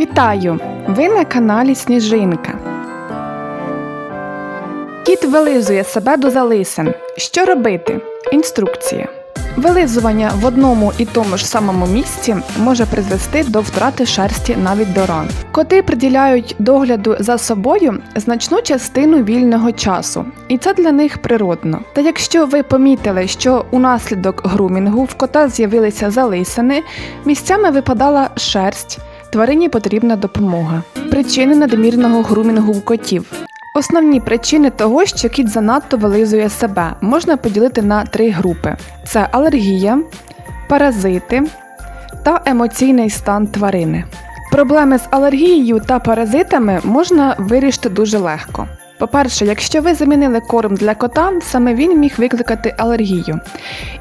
Вітаю! Ви на каналі Сніжинка. Кіт вилизує себе до залисин. Що робити? Інструкція. Вилизування в одному і тому ж самому місці може призвести до втрати шерсті навіть до ран. Коти приділяють догляду за собою значну частину вільного часу, і це для них природно. Та якщо ви помітили, що унаслідок грумінгу в кота з'явилися залисини, місцями випадала шерсть, тварині потрібна допомога. Причини надмірного грумінгу у котів. Основні причини того, що кіт занадто вилизує себе, можна поділити на три групи: це алергія, паразити та емоційний стан тварини. Проблеми з алергією та паразитами можна вирішити дуже легко. По-перше, якщо ви замінили корм для кота, саме він міг викликати алергію.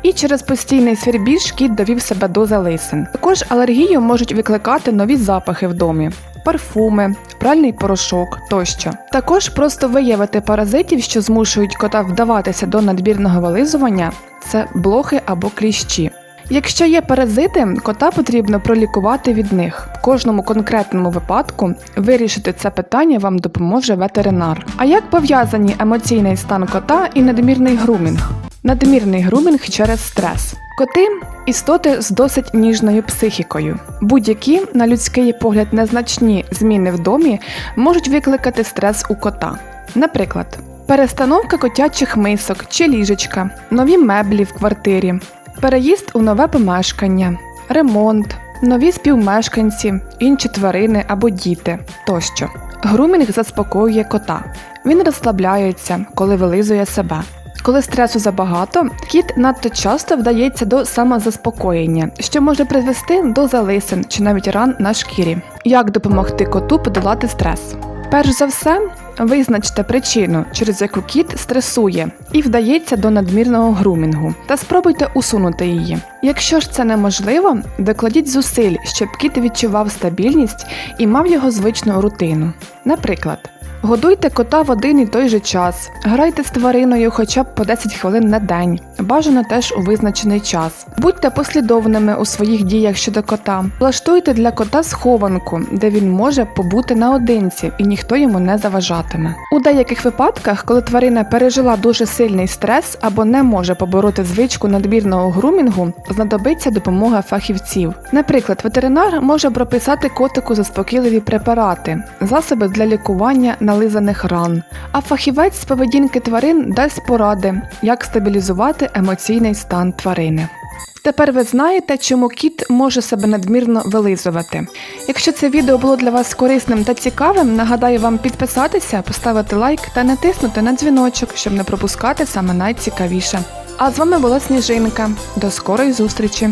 І через постійний свербіж кіт довів себе до залисин. Також алергію можуть викликати нові запахи в домі. Парфуми, пральний порошок тощо. Також просто виявити паразитів, що змушують кота вдаватися до надмірного вилизування, це блохи або кліщі. Якщо є паразити, кота потрібно пролікувати від них. В кожному конкретному випадку вирішити це питання вам допоможе ветеринар. А як пов'язані емоційний стан кота і надмірний грумінг? Надмірний грумінг через стрес. Коти істоти з досить ніжною психікою. Будь-які, на людський погляд, незначні зміни в домі можуть викликати стрес у кота. Наприклад, перестановка котячих мисок чи ліжечка, нові меблі в квартирі, переїзд у нове помешкання, ремонт, нові співмешканці, інші тварини або діти тощо. Грумінг заспокоює кота. Він розслабляється, коли вилизує себе. Коли стресу забагато, кіт надто часто вдається до самозаспокоєння, що може призвести до залисин чи навіть ран на шкірі. Як допомогти коту подолати стрес? Перш за все, визначте причину, через яку кіт стресує і вдається до надмірного грумінгу, та спробуйте усунути її. Якщо ж це неможливо, докладіть зусиль, щоб кіт відчував стабільність і мав його звичну рутину. Наприклад, Годуйте кота в один і той же час, грайте з твариною хоча б по 10 хвилин на день, бажано теж у визначений час. Будьте послідовними у своїх діях щодо кота. Влаштуйте для кота схованку, де він може побути наодинці і ніхто йому не заважатиме. У деяких випадках, коли тварина пережила дуже сильний стрес або не може побороти звичку надмірного грумінгу, знадобиться допомога фахівців. Наприклад, ветеринар може прописати котику заспокійливі препарати, засоби для лікування нализаних ран, а фахівець з поведінки тварин дасть поради, як стабілізувати емоційний стан тварини. Тепер ви знаєте, чому кіт може себе надмірно вилизувати. Якщо це відео було для вас корисним та цікавим, нагадаю вам підписатися, поставити лайк та натиснути на дзвіночок, щоб не пропускати саме найцікавіше. А з вами була Сніжинка. До скорої зустрічі!